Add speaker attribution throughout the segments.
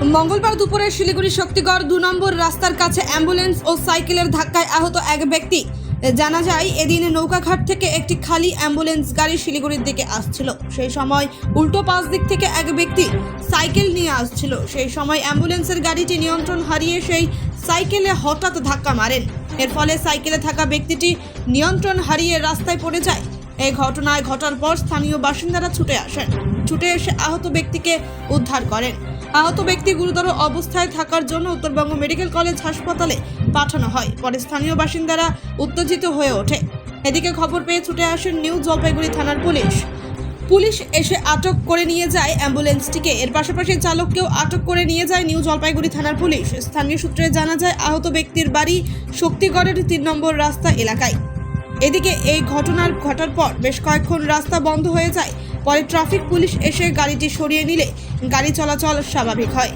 Speaker 1: মঙ্গলবার দুপুরে শিলিগুড়ি শক্তিগড় দু নম্বর রাস্তার কাছে অ্যাম্বুলেন্স ও সাইকেলের ধাক্কায় আহত এক ব্যক্তি। জানা যায়, এদিন নৌকাঘাট থেকে একটি খালি অ্যাম্বুলেন্স গাড়ি শিলিগুড়ির দিকে আসছিল। সেই সময় উল্টো পাশ দিক থেকে এক ব্যক্তি সাইকেল নিয়ে আসছিল। সেই সময় অ্যাম্বুলেন্সের গাড়িটি নিয়ন্ত্রণ হারিয়ে সেই সাইকেলে হঠাৎ ধাক্কা মারেন। এর ফলে সাইকেলে থাকা ব্যক্তিটি নিয়ন্ত্রণ হারিয়ে রাস্তায় পড়ে যায়। এই ঘটনায় ঘটার পর স্থানীয় বাসিন্দারা ছুটে আসেন। ছুটে এসে আহত ব্যক্তিকে উদ্ধার করেন। আহত ব্যক্তি গুরুতর অবস্থায় থাকার জন্য উত্তরবঙ্গ মেডিকেল কলেজ হাসপাতালে পাঠানো হয়। পরে স্থানীয় বাসিন্দারা উত্তেজিত হয়ে ওঠে। এদিকে খবর পেয়ে ছুটে আসেন নিউ জলপাইগুড়ি থানার পুলিশ। পুলিশ এসে আটক করে নিয়ে যায় অ্যাম্বুলেন্সটিকে। এর পাশাপাশি চালককেও আটক করে নিয়ে যায় নিউ জলপাইগুড়ি থানার পুলিশ। স্থানীয় সূত্রে জানা যায়, আহত ব্যক্তির বাড়ি শক্তিগড়ের তিন নম্বর রাস্তা এলাকায়। এদিকে এই ঘটনার ঘটার পর বেশ কয়েকক্ষণ রাস্তা বন্ধ হয়ে যায়। পরে ট্রাফিক পুলিশ এসে গাড়িটি সরিয়ে নিলে গাড়ি চলাচল স্বাভাবিক হয়।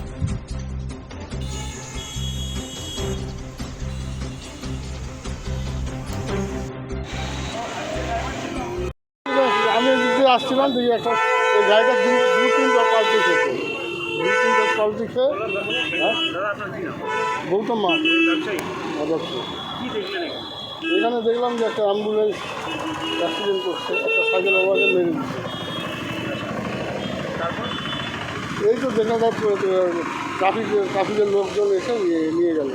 Speaker 2: আসছিলাম, দেখি একটা গাড়িটা দু দু তিনটা পাল্টি দু তিনটা পাল্টি খেয়ে হ্যাঁ? গৌতম মা এখানে দেখলাম যে একটা অ্যাম্বুলেন্স অ্যাক্সিডেন্ট করছে, একটা সাইকেল ওভারকে মেরে দিচ্ছে এই তো দেখা যায় ট্রাফিক ট্রাফিকের লোকজন এসে নিয়ে- নিয়ে গেল।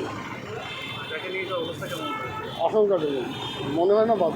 Speaker 2: আশঙ্কা থেকে মনে হয় না বাদ